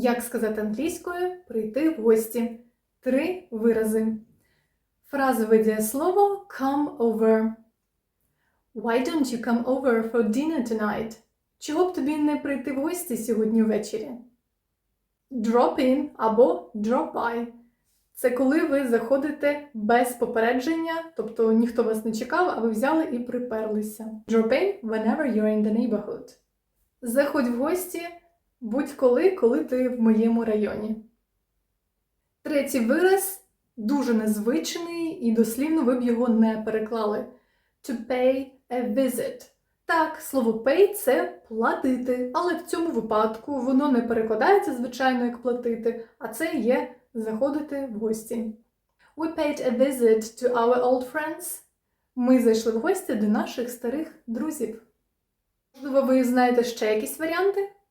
Як сказати англійською прийти в гості? Три вирази. Фразове дієслово come over. Why don't you come over for dinner tonight? Чого б тобі не прийти в гості сьогодні ввечері? Drop in або drop by. Це коли ви заходите без попередження, тобто ніхто вас не чекав, а ви взяли і приперлися. Drop in whenever you're in the neighborhood. Заходь в гості будь-коли, коли ти в моєму районі. Третій вираз дуже незвичний і дослівно ви б його не переклали. To pay a visit. Так, слово pay це платити, але в цьому випадку воно не перекладається, звичайно, як платити, а це є заходити в гості. We paid a visit to our old friends. Ми зайшли в гості до наших старих друзів. Можливо, ви знаєте ще якісь варіанти?